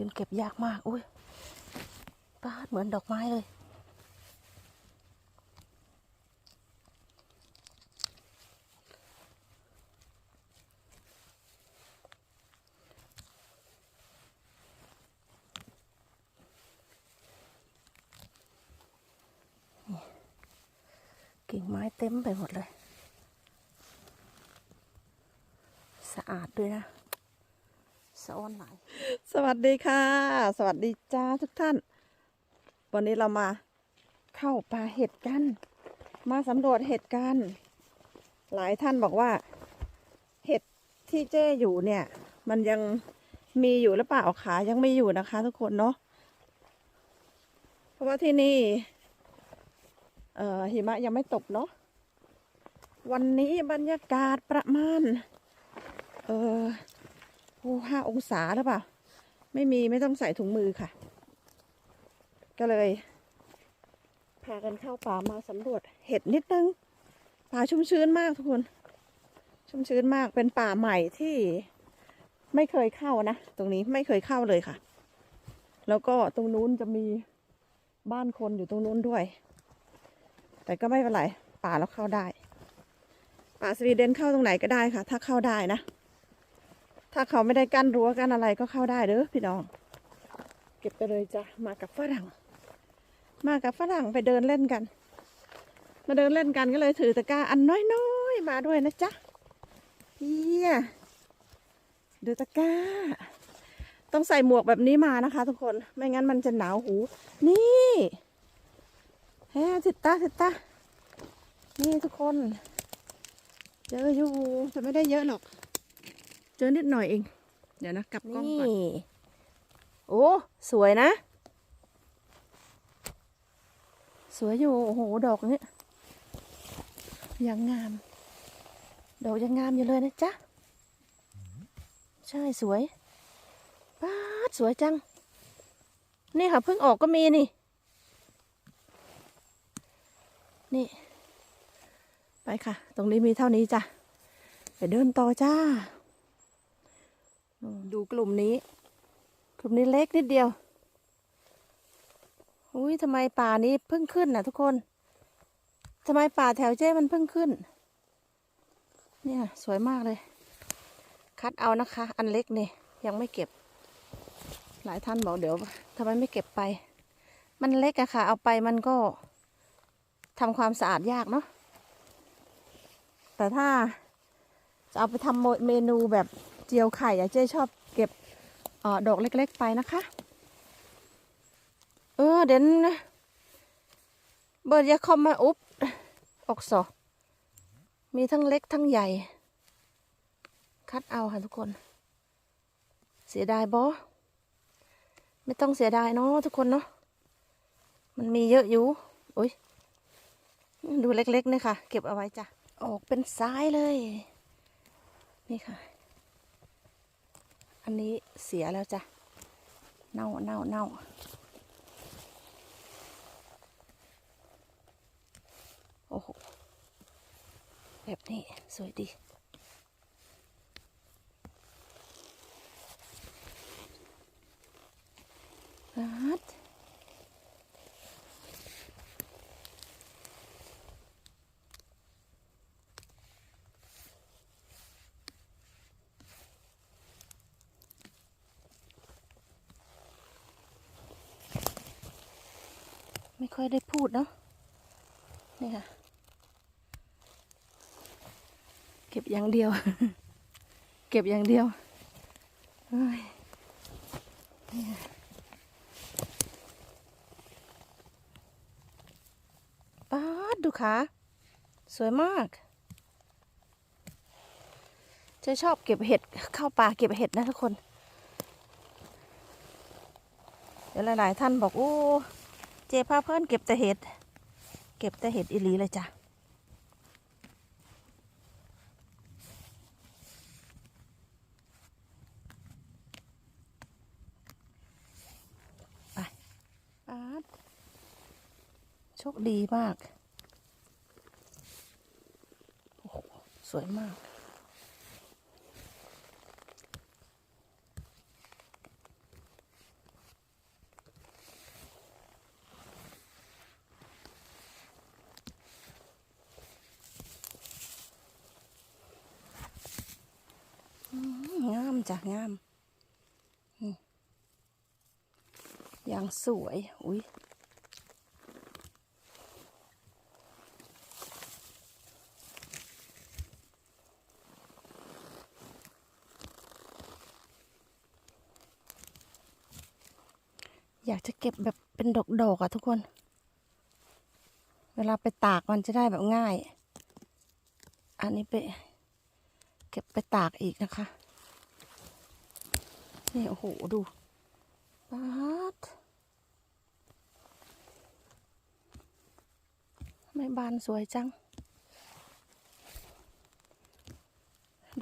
ยืนเก็บยากมาก อุ้ยป้าดเหมือนดอกไม้เลย กิ่งไม้เต็มไปหมดเลย สะอาดด้วยนะ สะอ้อนหลายสวัสดีค่ะ สวัสดีจ้าทุกท่าน วันนี้เรามาเข้าป่าเห็ดกัน มาสำรวจเห็ดกัน หลายท่านบอกว่า เห็ดที่เจ้อยู่เนี่ย มันยังมีอยู่หรือเปล่าขายังไมีอยู่นะคะ ทุกคนเนาะเพราะว่าที่นี่เอ่อหิมะยังไม่ตกเนาะวันนี้บรรยากาศประมาณ เออ อ้ห้าองศาหรือเปล่า ไม่มีไม่ต้องใส่ถุงมือค่ะ ก็เลยพากันเข้าป่ามาสำรวจเห็ดนิดนึง ป่าชุ่มชื้นมากทุกคน ชุ่มชื้นมากเป็นป่าใหม่ที่ไม่เคยเข้านะ ตรงนี้ไม่เคยเข้าเลยค่ะ แล้วก็ตรงนู้นจะมีบ้านคนอยู่ตรงนู้นด้วย แต่ก็ไม่เป็นไรป่าเราเข้าได้ ป่าสวีเดนเข้าตรงไหนก็ได้ค่ะ ถ้าเข้าได้นะ ถ้าเขาไม่ได้กั้นรั้วกั้นอะไรก็เข้าได้เด้อพี่น้อง เก็บไปเลยจ้ะมากับฝรั่ง มากับฝรั่งไปเดินเล่นกัน มาเดินเล่นกันก็เลยถือตะกร้าอันน้อยๆมาด้วยนะจ๊ะเฮียดูตะกร้า ต้องใส่หมวกแบบนี้มานะคะ ทุกคนไม่งั้นมันจะหนาวหู นี่แฮสิตาสิตานี่ทุกคนเจออยู่แต่ไม่ได้เยอะหรอก เจอนิดหน่อยเอง เดี๋ยวนะกลับกล้องนี่ก่อนโอ้สวยนะ สวยอยู่ โอ้โห ดอกนี้ยังงาม ดอกยังงามอยู่เลยนะจ๊ะ ใช่สวยป้าดสวยจัง นี่ค่ะเพิ่งออกก็มีนี่ นี่ ไปค่ะ ตรงนี้มีเท่านี้จ้ะ ไปเดินต่อจ้าอืม ดูกลุ่มนี้ กลุ่มนี้เล็กนิดเดียวอุ้ยทำไมป่านี้เพิ่งขึ้นน่ะทุกคนทำไมป่าแถวเจ้มันเพิ่งขึ้น เนี่ยสวยมากเลย คัดเอานะคะ อันเล็กนี่ยังไม่เก็บ หลายท่านบอกเดี๋ยวทำไมไม่เก็บไป มันเล็กอะค่ะ เอาไปมันก็ทำความสะอาดยากเนาะแต่ถ้าจะเอาไปทำเมนูแบบ เจียวไข่อะเจ๊ชอบเก็บออดอกเล็ก ๆ ไปนะคะ เออเดนเบิร์ดยาคอมมาอุบออกสอมีทั้งเล็กทั้งใหญ่ คัดเอาค่ะทุกคน เสียดายบอไม่ต้องเสียดายเนาะทุกคนเนาะมันมีเยอะอยู่โอ้ยดูเล็กๆนี่ค่ะ เก็บเอาไว้จ้ะ ออกเป็นซ้ายเลย นี่ค่ะ อันนี้เสียแล้วจ้ะ เน่าเน่าเน่าโอ้โห แบบนี้สวยดีฮั ไม่ค่อยได้พูดเนาะนี่ค่ะ เก็บอย่างเดียว เก็บอย่างเดียวเฮ้ยนี่ค่ะป๊าดดูขาสวยมากจะชอบเก็บเห็ดเข้าป่าเก็บเห็ดนะทุกคน เดี๋ยวหลาย ๆ ท่านบอกโอ้ เจพาเพื่อนเก็บแต่เห็ด เก็บแต่เห็ดอีหลีเลยจ้ะไปปาดโชคดีมาก โอ้โห สวยมาก จ้ะ งามอย่างสวย อุ้ยอยากจะเก็บแบบเป็นดอกๆอะทุกคน เวลาไปตากมันจะได้แบบง่าย อันนี้ไป เก็บไปตากอีกนะคะ นี่โอ้โหดูปาดทำไม่บานสวยจัง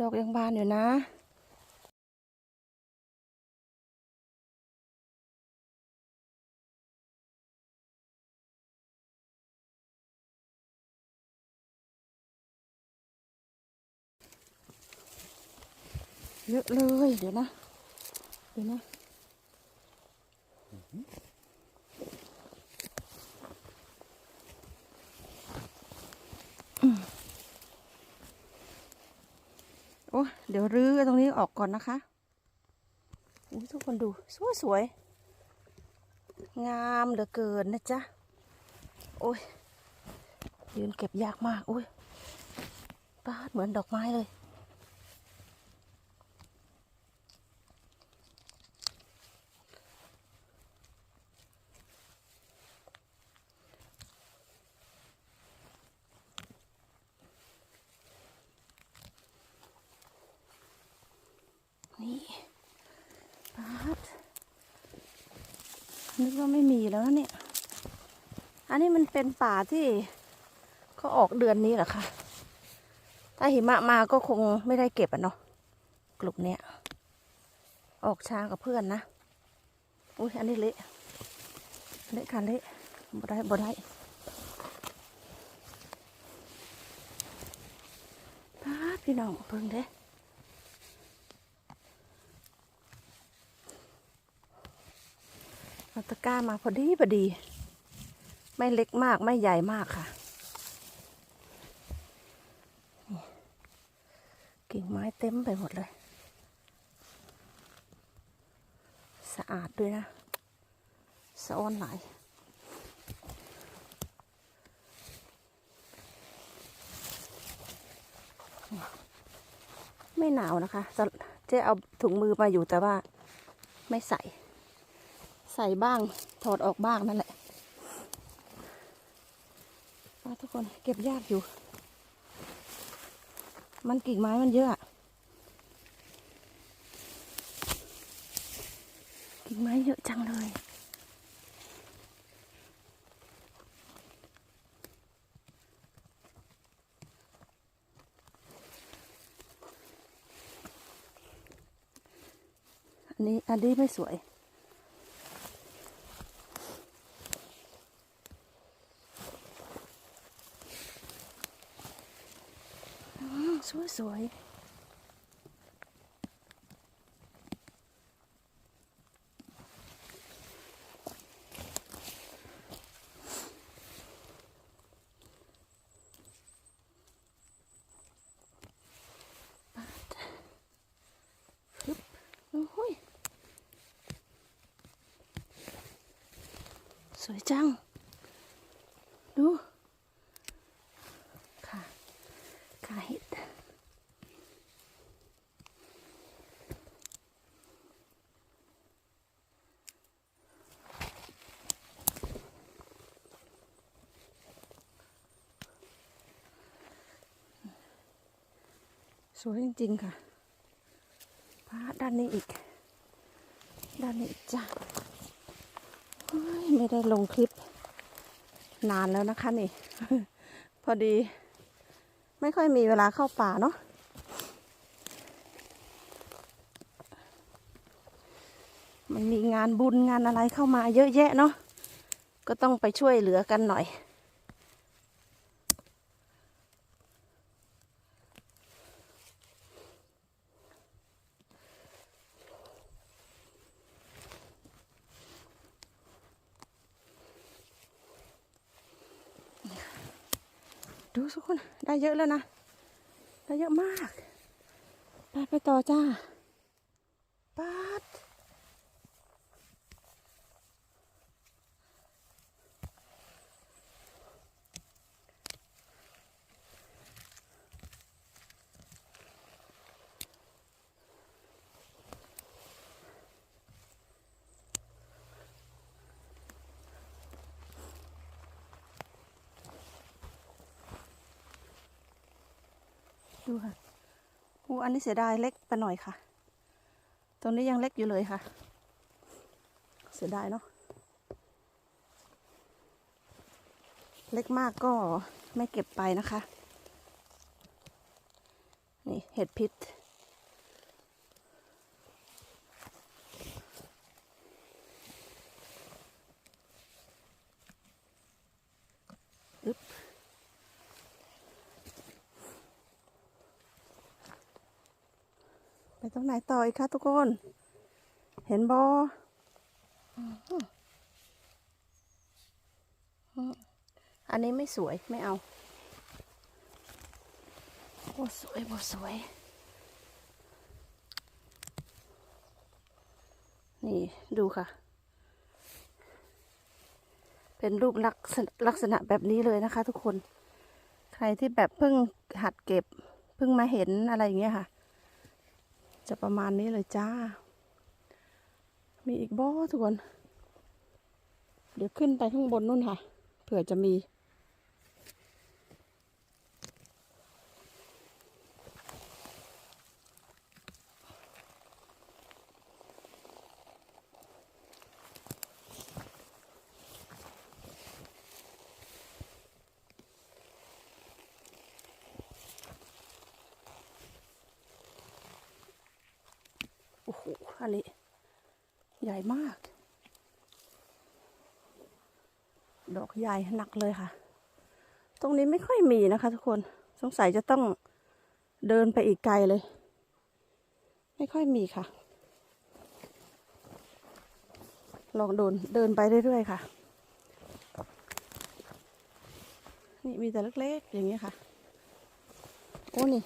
ดอกยังบานอยู่นะเยอะเลยเดี๋ยวนะ ดี๋ยวนะโอ้เดี๋ยวรื้อตรงนี้ออกก่อนนะคะอุ้ยทุกคนดูสวยสวยๆงามเหลือเกินนะจ๊ะ โอ้ยยืนเก็บยากมากอุ้ยป้าเหมือนดอกไม้เลย นี่ปาด นึกว่าไม่มีแล้วนะเนี่ย อันนี้มันเป็นป่าที่เขาออกเดือนนี้เหรอคะ ถ้าหิมะมาก็คงไม่ได้เก็บอะเนาะ กลุ่มเนี้ย ออกช้ากับเพื่อนนะ อุ้ยอันนี้เละ เละค่ะเละบ่ได้บ่ได้ปาพี่น้องเพิ่งเด้ เอา ตะกร้ามาพอดีพอดี ไม่เล็กมากไม่ใหญ่มากค่ะ กิ่งไม้เต็มไปหมดเลย สะอาดด้วยนะสะอ้อนหลายไม่หนาวนะคะจะเจ๊เอาถุงมือมาอยู่แต่ว่าไม่ใส่ ใส่บ้างถอดออกบ้างนั่นแหละมาทุกคนเก็บยากอยู่ มันกิ่งไม้มันเยอะอะกิ่งไม้เยอะจังเลยอันนี้อันนี้ไม่สวย สวยสวยปาดฮึบโอ้ยสวยจัง ดู ค่ะขาเห็ด สวยจริง ๆ ค่ะพาด้านนี้อีก ด้านนี้จ้ะเฮ้ยไม่ได้ลงคลิป นานแล้วนะคะนี่ พอดี ไม่ค่อยมีเวลาเข้าป่าเนาะมันมีงานบุญงานอะไรเข้ามาเยอะแยะเนาะก็ต้องไปช่วยเหลือกันหน่อย ทุกคนได้เยอะแล้วนะ ได้เยอะมาก ไปไปต่อจ้าปัด ค่ะอูอันนี้เสียดายเล็กไปหน่อยค่ะ ตรงนี้ยังเล็กอยู่เลยค่ะ เสียดายเนาะ เล็กมากก็ไม่เก็บไปนะคะ นี่เห็ดพิษ อึ๊บ ไปตรงไหนต่ออีกคะทุกคน เห็นบออันนี้ไม่สวยไม่เอาโอ้สวยโอ้สวย นี่ดูค่ะ เป็นรูปลักษณะลักษณะแบบนี้เลยนะคะทุกคน ใครที่แบบเพิ่งหัดเก็บ เพิ่งมาเห็นอะไรอย่างเงี้ยค่ะ จะประมาณนี้เลยจ้า มีอีกบ่อทุกคน เดี๋ยวขึ้นไปข้างบนนู่นค่ะ เผื่อจะมี อันนี้ ใหญ่มาก ดอกใหญ่หนักเลยค่ะ ตรงนี้ไม่ค่อยมีนะคะทุกคน สงสัยจะต้องเดินไปอีกไกลเลย ไม่ค่อยมีค่ะ ลองเดินเดินไปเรื่อยๆค่ะ นี่มีแต่เล็กๆอย่างเงี้ค่ะ โอ้นี่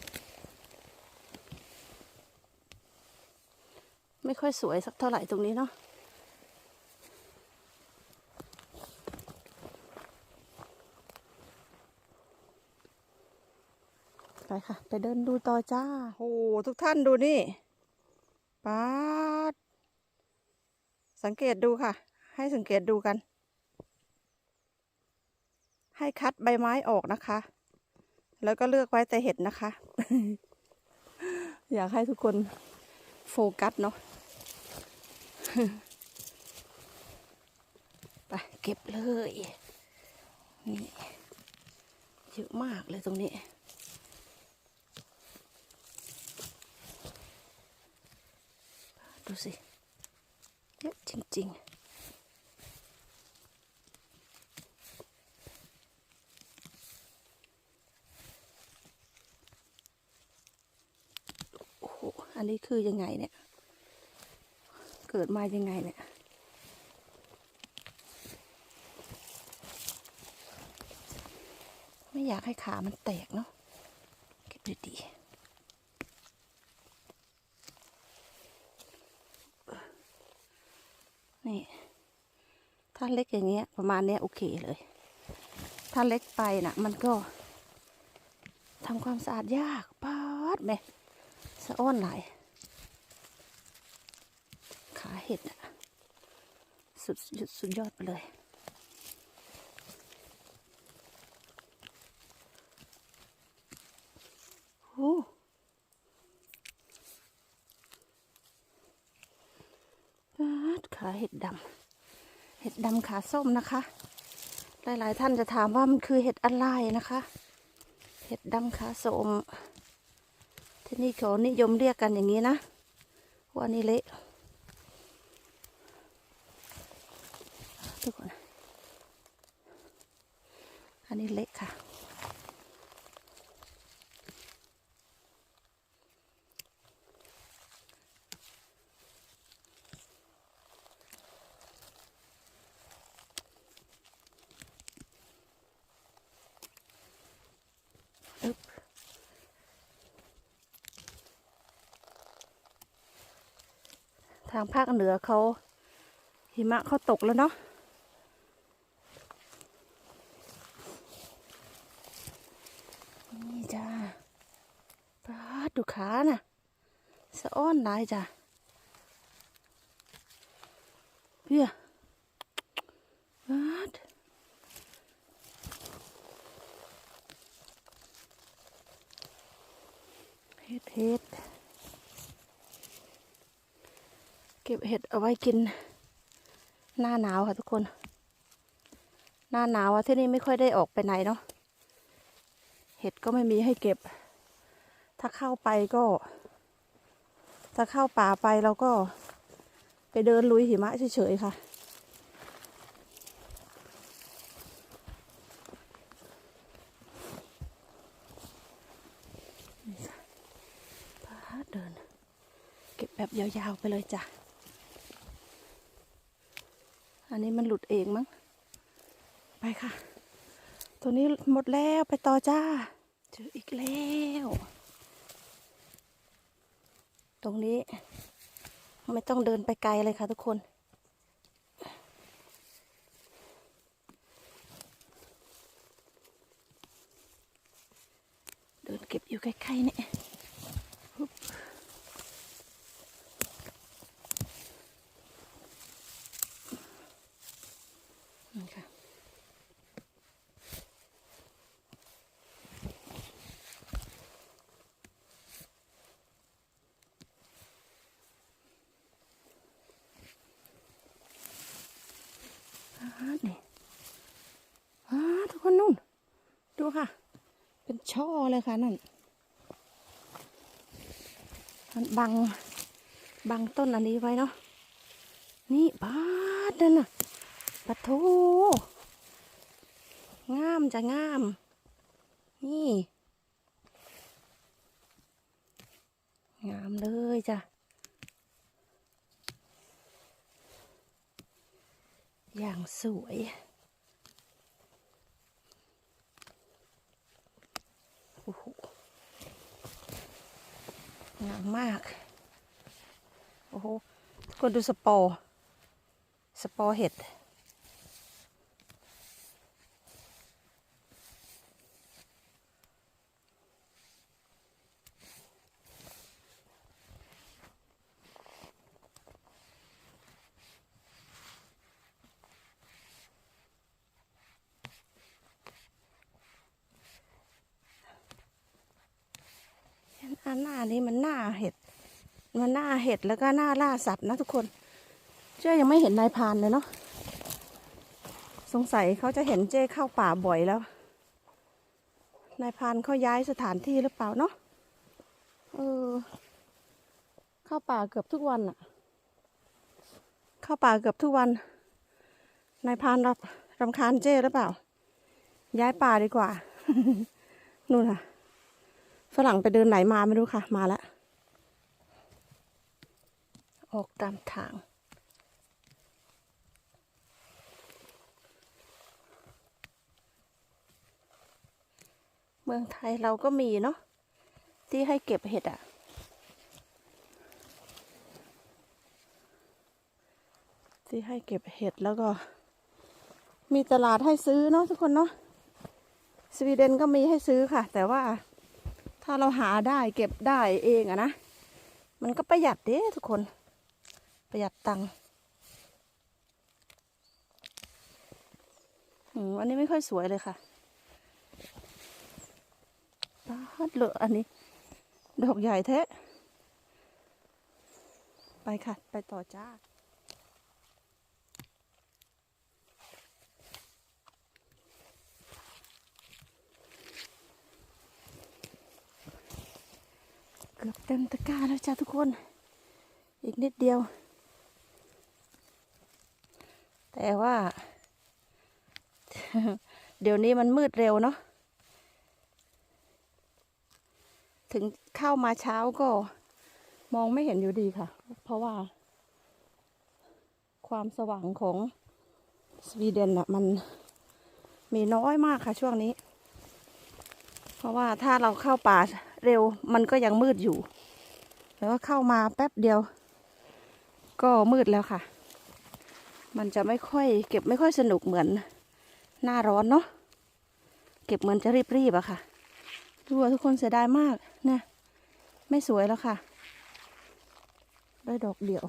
ไม่ค่อยสวยสักเท่าไหร่ตรงนี้เนาะไปค่ะ ไปเดินดูต่อจ้าโอ้ทุกท่านดูนี่ป๊าดสังเกตดูค่ะ ให้สังเกตดูกัน ให้คัดใบไม้ออกนะคะ แล้วก็เลือกไว้แต่เห็ดนะคะ อยากให้ทุกคนโฟกัสเนาะ ไปเก็บเลย นี่เยอะมากเลยตรงนี้ ดูสิ เยอะจริงๆโอ้โหอันนี้คือยังไงเนี่ย เกิดมายังไงเนี่ยไม่อยากให้ขามันแตกเนาะเก็บดีๆนี่ ถ้าเล็กอย่างเงี้ย ประมาณเนี้ยโอเคเลย ถ้าเล็กไปน่ะ มันก็ทำความสะอาดยากป๊าดแม่สะอ้อนหลาย เห็ดสุดสุดสุดยอดไปเลย โอ้ขาเห็ดดำ เห็ดดำขาส้มนะคะ หลายๆท่านจะถามว่ามันคือเห็ดอะไรนะคะ เห็ดดำขาส้มที่นี่เขานิยมเรียกกันอย่างนี้นะว่านี่เละ ทุกคน อันนี้เล็กค่ะ อึ๊บ ทางภาคเหนือเขาหิมะเขาตกแล้วเนาะนี่จ้าปลาดูขาน่ะสะอ้อนหลายจ้ะเพี่ยปลาด เห็ดเห็ดเก็บเห็ดเอาไว้กิน หน้าหนาวค่ะทุกคน หน้าหนาวอะที่นี่ไม่ค่อยได้ออกไปไหนเนาะเห็ดก็ไม่มีให้เก็บ ถ้าเข้าไปก็ ถ้าเข้าป่าไปเราก็ไปเดินลุยหิมะเฉยๆค่ะ เดิน เก็บแบบยาวๆไปเลยจ้ะ อันนี้มันหลุดเองมั้ง ไปค่ะ ตัวนี้หมดแล้วไปต่อจ้า เจออีกแล้ว ตรงนี้ ไม่ต้องเดินไปไกลเลยค่ะทุกคน เดินเก็บอยู่ใกล้ๆเนี่ยปุ๊บนี่ค่ะ อ่านี่อ่าทุกคนนู่น ดูค่ะ เป็น คะนั่นมันบังบังต้นอันนี้ไว้เนาะนี่บาดนั่นน่ะปะโถงามจะงาม นี่ งามเลยจ้ะอย่างสวย โอ้โห งามมาก โอ้โหก็ดูสปอร์ สปอร์เห็ด อันหน้านี้มันหน้าเห็ด มันหน้าเห็ดแล้วก็หน้าล่าสัตว์นะทุกคน เจ้ยังไม่เห็นนายพานเลยเนาะสงสัยเขาจะเห็นเจ้เข้าป่าบ่อยแล้ว นายพานเขาย้ายสถานที่หรือเปล่าเนาะเออ เข้าป่าเกือบทุกวันอะเข้าป่าเกือบทุกวัน นายพานรับรำคาญเจ้หรือเปล่า ย้ายป่าดีกว่า นู่นค่ะ ฝรั่งไปเดินไหนมาไม่รู้ค่ะ มาแล้วออกตามทาง เมืองไทยเราก็มีเนาะที่ให้เก็บเห็ดอะ่ะที่ให้เก็บเห็ดแล้วก็ มีตลาดให้ซื้อเนาะทุกคนเนาะสวีเดนก็มีให้ซื้อค่ะ แต่ว่า ถ้าเราหาได้เก็บได้เองอะนะ มันก็ประหยัดเด้ทุกคน ประหยัดตังค์อืมอันนี้ไม่ค่อยสวยเลยค่ะปาดเหลอะอันนี้ ดอกใหญ่แท้ ไปค่ะ ไปต่อจ้า เกือบเต็มตะกร้าแล้วจ้าทุกคน อีกนิดเดียว แต่ว่า เดี๋ยวนี้มันมืดเร็วเนาะถึงเข้ามาเช้าก็มองไม่เห็นอยู่ดีค่ะ เพราะว่า ความสว่างของสวีเดนอะมันมีน้อยมากค่ะช่วงนี้ เพราะว่าถ้าเราเข้าป่า เร็วมันก็ยังมืดอยู่ แต่ว่าเข้ามาแป๊บเดียว ก็มืดแล้วค่ะ มันจะไม่ค่อย เก็บไม่ค่อยสนุกเหมือนหน้าร้อนเนาะเก็บเหมือนจะรีบๆอะค่ะดูว่าทุกคนเสียดายมากเนี่ยไม่สวยแล้วค่ะได้ดอกเดียว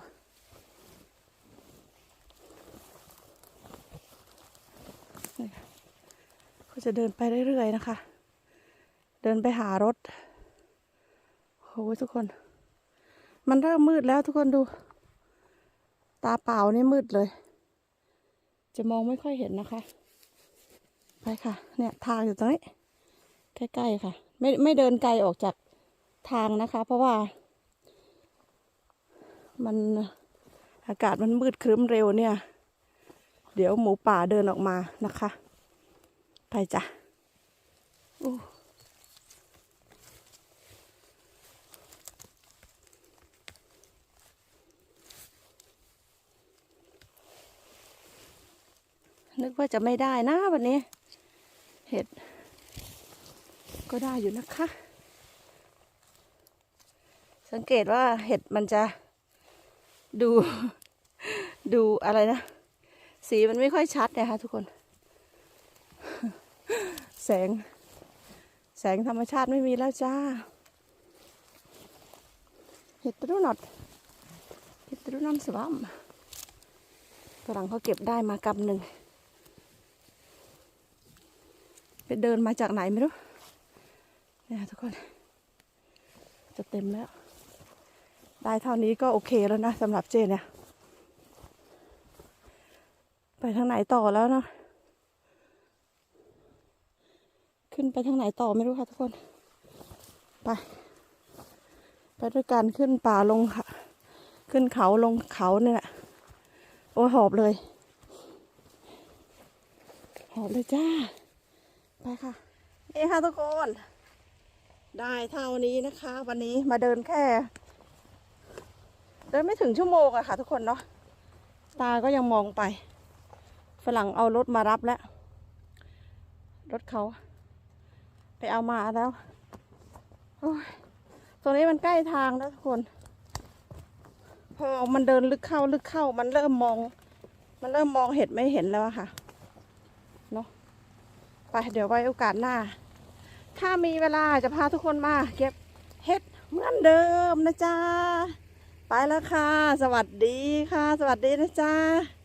ก็จะเดินไปเรื่อยๆนะคะ เดินไปหารถ โอ้ยทุกคน มันเริ่มมืดแล้วทุกคนดู ตาเปล่านี่มืดเลย จะมองไม่ค่อยเห็นนะคะ ไปค่ะ เนี่ยทางอยู่ตรงนี้ใกล้ๆค่ะ ไม่ไม่เดินไกลออกจากทางนะคะ เพราะว่า มันอากาศมันมืดครึ้มเร็วเนี่ย เดี๋ยวหมูป่าเดินออกมานะคะ ไปจ้ะอู้ นึกว่าจะไม่ได้นะวันนี้ เห็ด ก็ได้อยู่นะคะ สังเกตว่าเห็ดมันจะดู ดูอะไรนะ สีมันไม่ค่อยชัดนะคะทุกคน แสง แสงธรรมชาติไม่มีแล้วจ้า เห็ดตรุนอดเห็ดตรุนอนสวัมฝรั่งเขาเก็บได้มากำหนึ่ง ไปเดินมาจากไหนไม่รู้เนี่ยทุกคน จะเต็มแล้ว ได้เท่านี้ก็โอเคแล้วนะสำหรับเจเนี่ย ไปทางไหนต่อแล้วนะขึ้นไปทางไหนต่อไม่รู้ค่ะทุกคน ไป ไปด้วยกันขึ้นป่าลงค่ะ ขึ้นเขาลงเขาเนี่ยแหละโอ้หอบเลย หอบเลยจ้า ไปค่ะ นี่ค่ะทุกคน ได้เท่านี้นะคะ วันนี้มาเดินแค่ เดินไม่ถึงชั่วโมงอะค่ะ ทุกคนเนาะตาก็ยังมองไป ฝรั่งเอารถมารับแล้ว รถเขาไปเอามาแล้วโอ้ยตรงนี้มันใกล้ทางแล้วทุกคน พอมันเดินลึกเข้าลึกเข้า มันเริ่มมอง มันเริ่มมองเห็ดไม่เห็นแล้วอะค่ะ ไปเดี๋ยวไว้โอกาสหน้า ถ้ามีเวลาจะพาทุกคนมา เก็บเห็ดเหมือนเดิมนะจ๊ะ ไปแล้วค่ะ สวัสดีค่ะ สวัสดีนะจ๊ะ